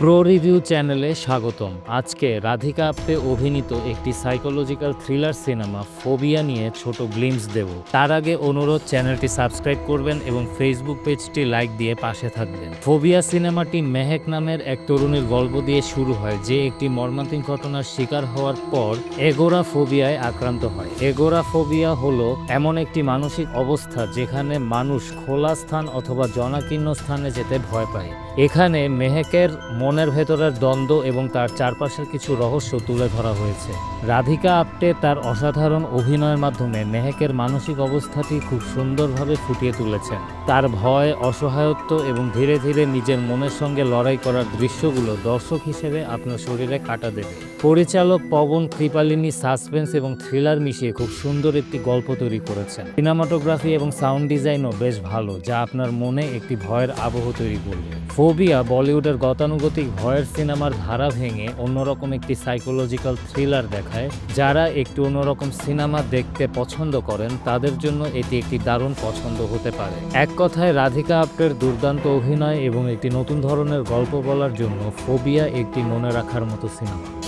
Pro review চ্যানেলে স্বাগতম। আজকে রাধিকা আপ্তে অভিনীত একটি সাইকোলজিক্যাল থ্রিলার সিনেমা ফোবিয়া নিয়ে ছোট গ্লিমস দেব। তার আগে অনুরোধ, চ্যানেলটি সাবস্ক্রাইব করবেন এবং ফেসবুক পেজটি লাইক দিয়ে পাশে থাকবেন। ফোবিয়া সিনেমাটি মেহেক নামের এক তরুণীর গল্প দিয়ে শুরু হয়, যে একটি মর্মান্তিক ঘটনার শিকার হওয়ার পর এগোরা ফোবিয়ায় আক্রান্ত হয়। এগোরা ফোবিয়া হলো এমন একটি মানসিক অবস্থা যেখানে মানুষ খোলা স্থান অথবা জনাকীর্ণ স্থানে যেতে ভয় পায়। এখানে মেহেকের মনের ভেতরের দ্বন্দ্ব এবং তার চারপাশের কিছু রহস্য তুলে ধরা হয়েছে। রাধিকা আপ্টে তার অসাধারণ অভিনয়ের মাধ্যমে মেহেকের মানসিক অবস্থাটি খুব সুন্দরভাবে ফুটিয়ে তুলেছেন। তার ভয়, অসহায়ত্ব এবং ধীরে ধীরে নিজের মনের সঙ্গে লড়াই করার দৃশ্যগুলো দর্শক হিসেবে আপনার শরীরে কাটা দেবে। পরিচালক পবন কৃপালিনী সাসপেন্স এবং থ্রিলার মিশিয়ে খুব সুন্দর একটি গল্প তৈরি করেছেন। সিনেমাটোগ্রাফি এবং সাউন্ড ডিজাইনও বেশ ভালো, যা আপনার মনে একটি ভয়ের আবহ তৈরি করবে। ফোবিয়া বলিউডের গতানুগতিক ভয়ের সিনেমার ধারা ভেঙে অন্যরকম একটি সাইকোলজিক্যাল থ্রিলার দেখায়, যারা একটু অন্যরকম সিনেমা দেখতে পছন্দ করেন, তাদের জন্য এটি একটি দারুণ পছন্দ হতে পারে। এক কথায়, রাধিকা আপ্টের দুর্দান্ত অভিনয় এবং একটি নতুন ধরনের গল্প বলার জন্য ফোবিয়া একটি মনে রাখার মতো সিনেমা।